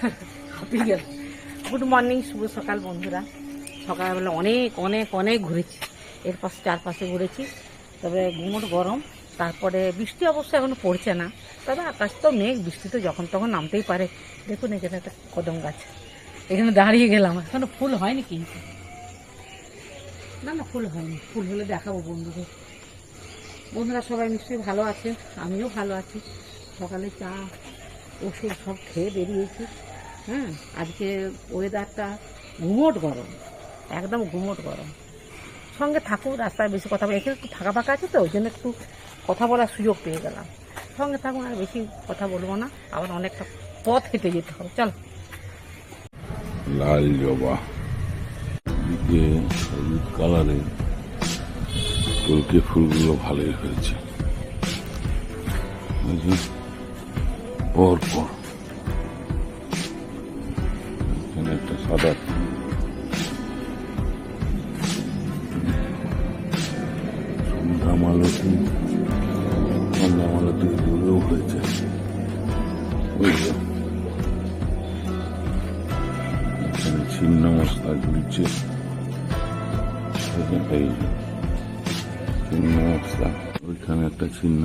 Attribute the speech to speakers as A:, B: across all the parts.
A: হাঁপিয়ে good morning, শুভ সকাল বন্ধুরা। সকালবেলা অনেক অনেক অনেক ঘুরেছি। এর পাশে, চারপাশে ঘুরেছি। তবে গুমোট গরম, তারপরে বৃষ্টি অবশ্য এখনও পড়ছে না। তবে আকাশ তো মেঘ, বৃষ্টি তো যখন তখন নামতেই পারে। দেখুন এখানে একটা কদম গাছ। এখানে দাঁড়িয়ে গেলাম। এখনও ফুল হয়নি কিন্তু। না না, ফুল হয়নি। ফুল হলে দেখাবো বন্ধুদের। বন্ধুরা সবাই নিশ্চয়ই ভালো আছে। আমিও ভালো আছি। সকালে চা, ওষুধ সব খেয়ে বেরিয়েছি। হ্যাঁ আজকে ওয়েদারটা ঘুমোট গরম, একদম ঘুমোট গরম। সঙ্গে থাকুক রাস্তায় বেশি কথা বলে, এখানে একটু ফাঁকা ফাঁকা আছে তো, ওই জন্য একটু কথা বলার সুযোগ পেয়ে গেলাম। সঙ্গে থাকুন, আর বেশি কথা বলব না, আবার অনেকটা পথ হেঁটে যেতে হবে, চলো।
B: লাল জবা হলুদ কালারে কলকে ফুলগুলো ভালোই হয়েছে। এই মালতী সন্ধ্যা মালতী দূরেও হয়েছে ওই যে ছিন্ন এই ছিন্ন ওইখানে একটা ছিন্ন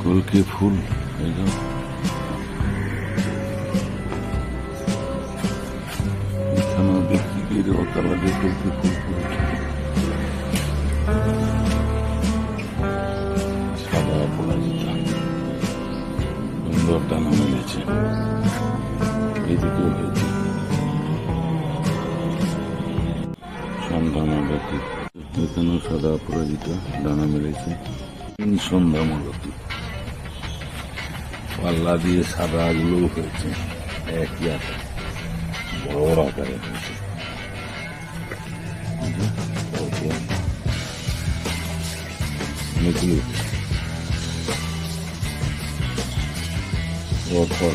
B: ঝুলছে ফুল ফুল ফুটেছে সাদা পরাজিতা সুন্দর দানা মিলেছে। এদিকেও হয়েছে। সন্ধ্যা মালতী এখানেও সাদা অপরাজিত দানা মেলেছে। সন্ধ্যা মালতী। পাল্লা দিয়ে সাদা গুলোও হয়েছে। একই আকার। বড় বড় আকারে হয়েছে। এই যে, পরপর অনেকগুলো পরপর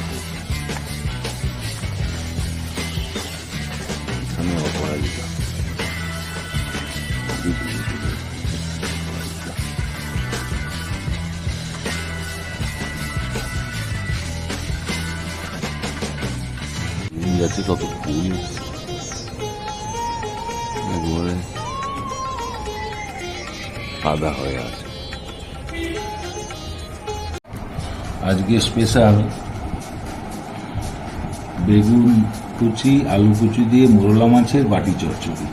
B: এখানে অপরাজিতা গাছে কত ফুল একবারে সাদা হয়ে আছে। আজকে স্পেশাল বেগুন কুচি আলু কুচি দিয়ে মোরলা মাছের বাটি চচ্চড়ি।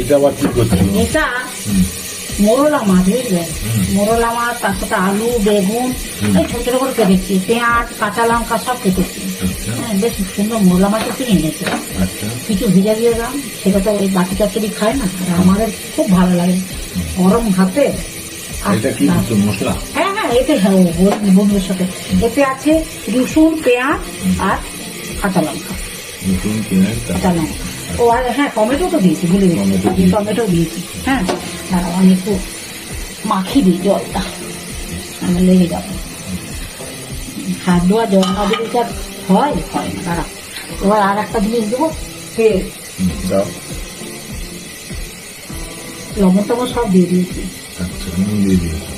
B: এটা আবার কি করছ
A: এটা? মোরলা মাছ বুঝলেন মোরলা মাছ তারপরে আলু বেগুন এই ছোট ছোট করে কেটেছি। পেঁয়াজ কাঁচা লঙ্কা সব কেটেছি।
B: আচ্ছা।
A: হ্যাঁ বেশ সুন্দর মোরলা মাছ কিনে এনেছে।
B: আচ্ছা।
A: কিছু ভিজা দিয়ে দাম সেটা তো ওই বাটি চচ্চড়ি খায় না আর আমাদের খুব ভালো লাগে। গরম
B: দিচ্ছ মশলা?
A: হ্যাঁ হ্যাঁ এতে হ্যাঁ বন্ধুর সাথে। এতে আছে রসুন পেঁয়াজ আর কাঁচা লঙ্কা। কাঁচা লঙ্কা। ও আর হ্যাঁ টমেটো তো দিয়েছি ভুলে
B: টমেটো
A: গেছি। টমেটো দিয়েছি হ্যাঁ। আমি একটু মাখিয়ে দিই জলটা। আমি লেগে যাব হাত ধোয়া জল না দিলে হয়? হয় না দাঁড়াও এবার আর একটা জিনিস দেবো তেল। লবণ টবণ সব দিয়ে দিয়েছি।
B: আচ্ছা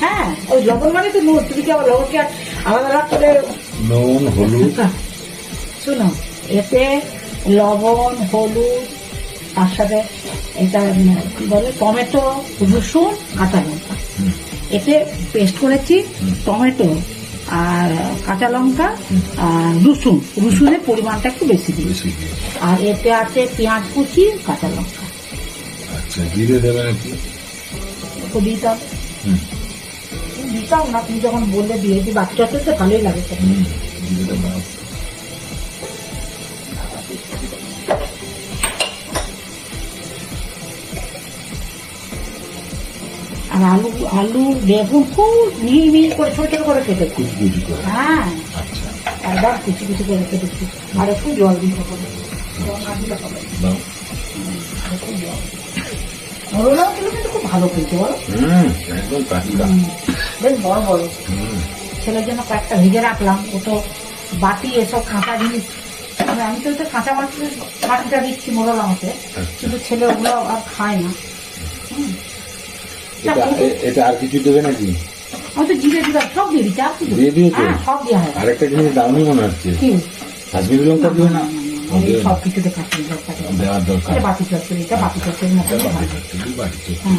A: হ্যাঁ ওই লবণ মানে তো নুন তুমি কি আবার লবণকে আর আলাদা আলাদা করে
B: নুন হলুদ।
A: শুনো এতে লবণ হলুদ তার সাথে এটা বলে টমেটো রসুন কাঁচা লঙ্কা। এতে পেস্ট করেছি টমেটো আর কাঁচা লঙ্কা আর রসুন। রসুনের পরিমাণটা একটু বেশি দিই
B: বেশি দিয়ে
A: আর এতে আছে পেঁয়াজ কুচি কাঁচা লঙ্কা।
B: আচ্ছা জিরে দেবে নাকি
A: একটু দিতাম
B: হুম।
A: দিতাম না তুমি যখন বললে দিয়েছি বাচ্চাতে তো ভালোই লাগে আর আলু আলু বেগুন খুব মিহি মিহি করে ছোট ছোট করে কেটেছি হ্যাঁ।
B: আচ্ছা।
A: একবার কুচি কুচি করে কেটেছি আর একটু জল দিতে হবে মোরলাও কিন্তু কিন্তু খুব ভালো খেতে বলো।
B: একদম
A: বেশ বড় বড়। ছেলের জন্য কয়েকটা ভেজে রাখলাম। ও তো বাটি এসব কাঁচা জিনিস। আমি আমি তো ওটা কাঁচা মাছের বাটিটা দিচ্ছি মোরলা মাছে
B: আচ্ছা।
A: কিন্তু ছেলে ওগুলো আর খায় না। হুম।
B: এটা এটা আর কিছু দেবে নাকি
A: দিয়ে
B: দিয়েছ?
A: হ্যাঁ হয়
B: আরেকটা জিনিস মনে হচ্ছে কাশ্মীরি লঙ্কা দিও না দেওয়ার দরকার বাটি
A: হয়।
B: বাটি।
A: হ্যাঁ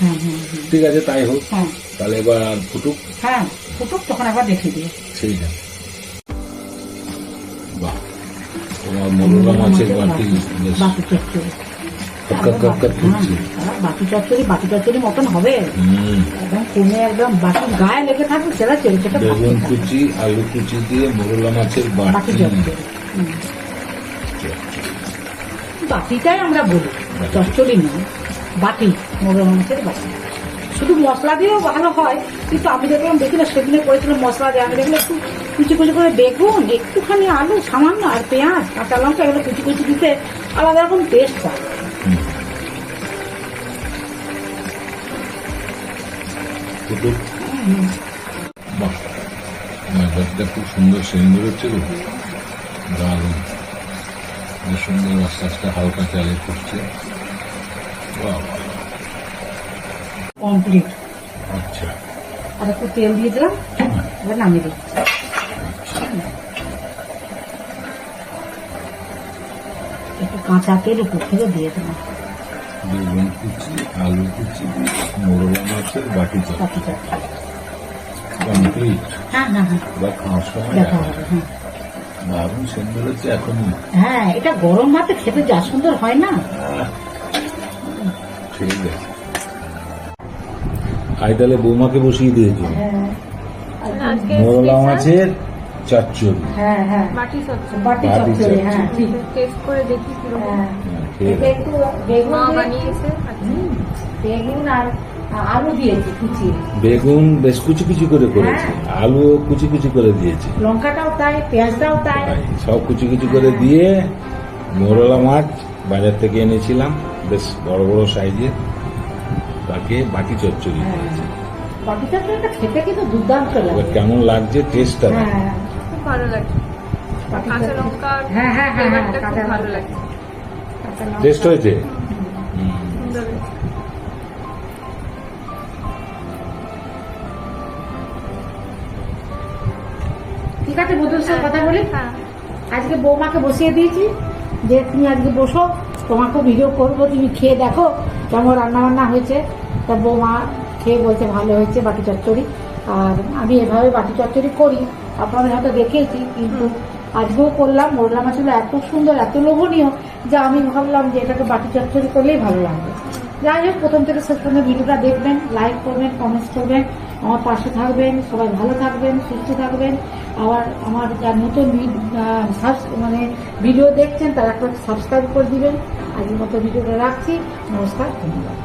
A: হ্যাঁ হ্যাঁ
B: ঠিক আছে তাই হোক
A: হ্যাঁ
B: তাহলে এবার ফুটুক
A: হ্যাঁ ফুটুক তখন একবার দেখে দিও
B: সেই না বাহ তোমার মোরলা মাছের বাটি বেশ ফুটছে
A: হ্যাঁ, বাতি চচ্চড়ি মতন হবে। একদম কমে একদম বাকি গায়ে লেগে থাকবে সেটা
B: বেগুন কুচি আলু কুচি দিয়ে মোরলা মাছের বাটি।
A: বাটিটাই আমরা বলি চচ্চড়ি নয় বাটি মোগল মাছের বাটি। শুধু মশলা দিয়েও ভালো হয় কিন্তু আমি দেখলাম দেখি না সেদিনে করেছিলাম মশলা দিয়ে আমি দেখলাম একটু কুচি কুচি করে বেগুন একটুখানি আলু সামান্য আর পেঁয়াজ কাঁচা লঙ্কা এগুলো কুচি কুচি দিতে আলাদা রকম টেস্ট হয়
B: বাহ ব্যাপারটা খুব সুন্দর সুন্দর হচ্ছে দারুণ। বেশ সুন্দর আস্তে আস্তে হালকা চালে বাহ,
A: কমপ্লিট
B: আচ্ছা।
A: আর একটু তেল দিয়ে দিলাম। এবার নামিয়ে দিই একটু কাঁচা তেল উপর থেকে দিয়ে দিলাম।
B: বেগুন কুচি আলু কুচি মোরলা মাছের বাটি
A: বাকি
B: কমপ্লিট
A: হ্যাঁ হ্যাঁ হ্যাঁ।
B: বা খাওয়ার সময়
A: দেখা
B: দেখা
A: হবে
B: দারুণ সুন্দর হচ্ছে এখনই।
A: হ্যাঁ এটা গরম ভাতে খেতে যা সুন্দর হয় না।
B: ঠিক আছে। আই তাহলে বৌমাকে বসিয়ে দিয়েছ।
A: হ্যাঁ।
B: মোরলা মাছের চচ্চড়ি।
A: হ্যাঁ হ্যাঁ।
C: বাটি
A: বাটি চচ্চড়ি হ্যাঁ ঠিক।
C: টেস্ট করে দেখি কীরকম।
A: হ্যাঁ
B: হ্যাঁ,
A: বেগুন
C: আচ্ছা।
A: আর আলু দিয়েছি কুচিয়ে
B: বেশ কুচি কুচি করে করেছে।
A: হ্যাঁ।
B: আলু কুচি কুচি করে দিয়েছে।
A: লঙ্কাটাও তাই পেঁয়াজটাও তাই।
B: সব কুচি কুচি করে দিয়ে মোরলা মাছ বাজার থেকে এনেছিলাম। বেশ বড় বড় সাইজের তাকে বাটি চচ্চড়ি
A: হ্যাঁ।
B: দিয়েছে।
A: বাটি চচ্চড়িটা খেতে কিন্তু দুর্দান্ত লাগে।
B: কেমন লাগছে টেস্টটা?
A: হ্যাঁ।
C: খুব ভালো লাগে
A: বাটি
C: কাঁচা লঙ্কা
A: হ্যাঁ হ্যাঁ হ্যাঁ হ্যাঁ কাঁচা
C: ভালো। লাগে।
B: টেস্ট হয়েছে।
A: ঠিক আছে বন্ধুর সাথে কথা বলি?
C: হ্যাঁ।
A: আজকে বৌমাকে বসিয়ে দিয়েছি। যে তুমি আজকে বসো তোমাকেও ভিডিও করব তুমি খেয়ে দেখো কেমন রান্না বান্না হয়েছে। তা বৌমা খেয়ে বলছে ভালো হয়েছে বাটি চচ্চড়ি। আর আমি এভাবে বাটি চচ্চড়ি করি আপনাদের হয়তো দেখেছি কিন্তু আজকেও করলাম, মোরলা মাছগুলো এত সুন্দর, এত লোভনীয়, যে আমি ভাবলাম যে এটাকে বাটি চচ্চড়ি করলেই ভালো লাগবে। যাই হোক, প্রথম থেকে শেষ পর্যন্ত ভিডিওটা দেখবেন লাইক করবেন কমেন্টস করবেন, আমার পাশে থাকবেন, সবাই ভালো থাকবেন, সুস্থ থাকবেন। আবার আমার যা নতুন মানে ভিডিও দেখছেন, তারা একটা সাবস্ক্রাইব করে দিবেন। আজকের মতো ভিডিওটা রাখছি, নমস্কার, ধন্যবাদ।